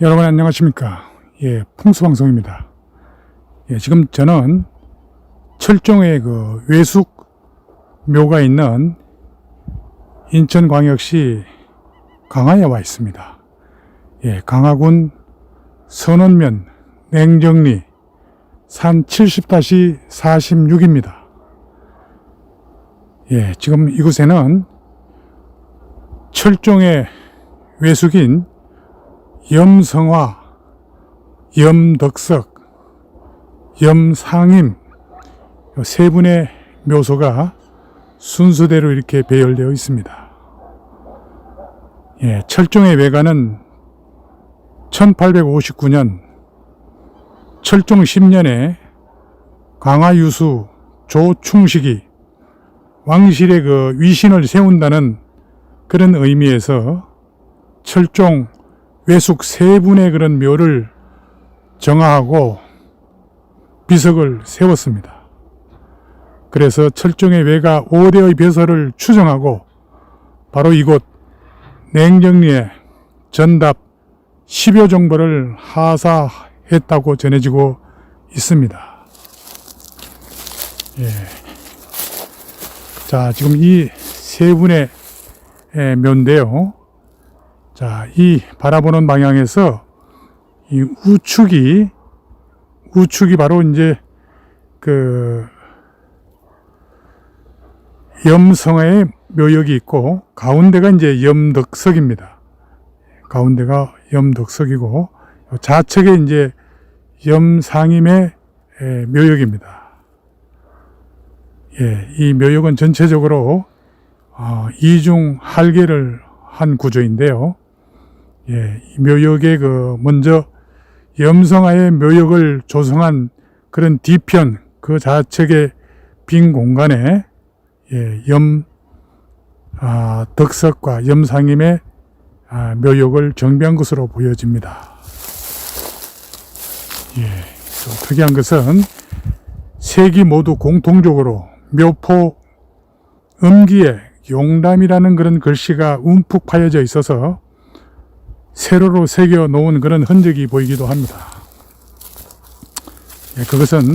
여러분 안녕하십니까? 예, 풍수방송입니다. 예, 지금 저는 철종의 그 외숙 묘가 있는 인천광역시 강화에 와 있습니다. 예, 강화군 선원면 냉정리 산 70-46입니다. 예, 지금 이곳에는 철종의 외숙인 염성화, 염덕석, 염상임 이세 분의 묘소가 순서대로 이렇게 배열되어 있습니다. 예, 철종의 외가는 1859년 철종 10년에 강화유수 조충식이 왕실의 그 위신을 세운다는 그런 의미에서 철종 외숙 세 분의 그런 묘를 정화하고 비석을 세웠습니다. 그래서 철종의 외가 5대의 벼슬을 추정하고 바로 이곳 냉정리에 전답 10여 정보를 하사했다고 전해지고 있습니다. 예. 자, 지금 이 세 분의 예, 묘인데요. 자, 이 바라보는 방향에서 이 우측이 우측이 바로 이제 그 염성의 묘역이 있고 가운데가 이제 염덕석입니다. 가운데가 염덕석이고 좌측에 이제 염상임의 에, 묘역입니다. 예, 이 묘역은 전체적으로 어, 이중 할개를 한 구조인데요. 예, 이 묘역의 그 먼저 염성하의 묘역을 조성한 그런 뒤편 그 좌측의 빈 공간에 예, 염 아, 덕석과 염상임의 아, 묘역을 정비한 것으로 보여집니다. 예, 또 특이한 것은 세기 모두 공통적으로 묘포 음기에 용담이라는 그런 글씨가 움푹 파여져 있어서 세로로 새겨 놓은 그런 흔적이 보이기도 합니다. 예, 그것은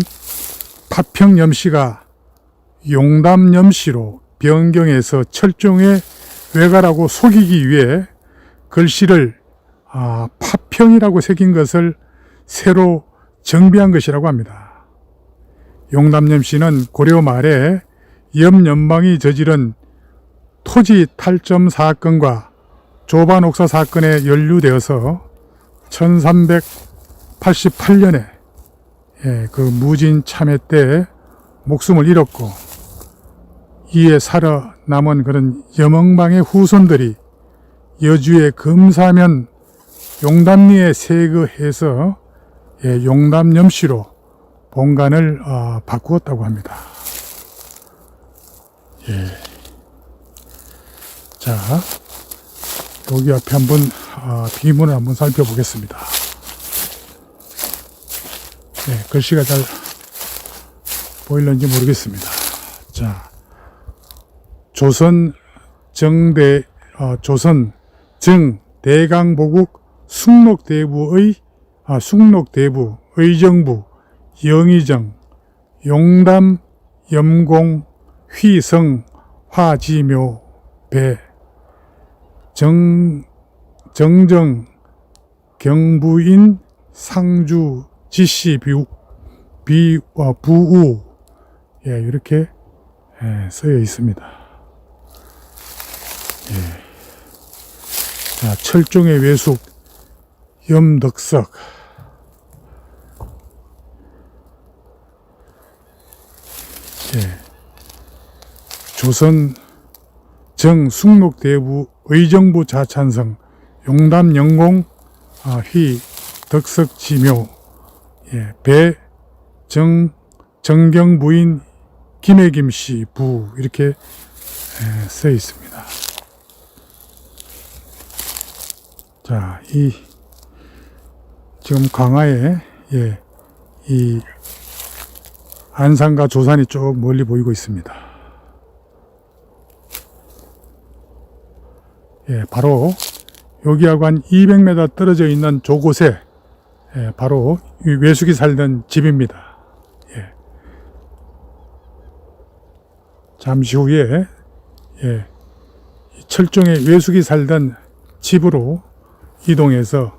파평 염씨가 용담 염씨로 변경해서 철종의 외가라고 속이기 위해 글씨를 아, 파평이라고 새긴 것을 새로 정비한 것이라고 합니다. 용담 염씨는 고려 말에 염 연방이 저지른 토지 탈점 사건과 조반 옥사 사건에 연루되어서 1388년에 예, 그 무진 참회 때 목숨을 잃었고 이에 살아남은 그런 염흥방의 후손들이 여주의 금사면 용담리에 세거해서 예, 용담염씨로 본관을 어, 바꾸었다고 합니다. 예. 자, 여기 앞에 한번 어, 비문을 한번 살펴보겠습니다. 네, 글씨가 잘 보일는지 모르겠습니다. 자, 조선 정대 어, 조선 정 대강보국 숙록대부의 아, 숙록대부 의정부 영의정 용담 염공 휘성 화지묘 배 정, 정정, 경부인, 상주, 지시, 비, 비, 와, 부우. 예, 이렇게 예, 쓰여 있습니다. 예. 자, 철종의 외숙, 염덕석. 예. 조선 정 숙록대부 의정부 자찬성 용담 영공 아, 휘 덕석 지묘 예, 배정 정경 부인 김해김 씨 부 이렇게 예, 써 있습니다. 자, 이 지금 강화에 예, 이 안산과 조산이 쭉 멀리 보이고 있습니다. 예, 바로 여기하고 한 200m 떨어져 있는 저곳에 예, 바로 이 외숙이 살던 집입니다. 예. 잠시 후에 예, 이 철종의 외숙이 살던 집으로 이동해서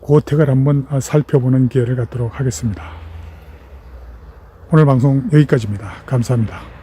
고택을 한번 살펴보는 기회를 갖도록 하겠습니다. 오늘 방송 여기까지입니다. 감사합니다.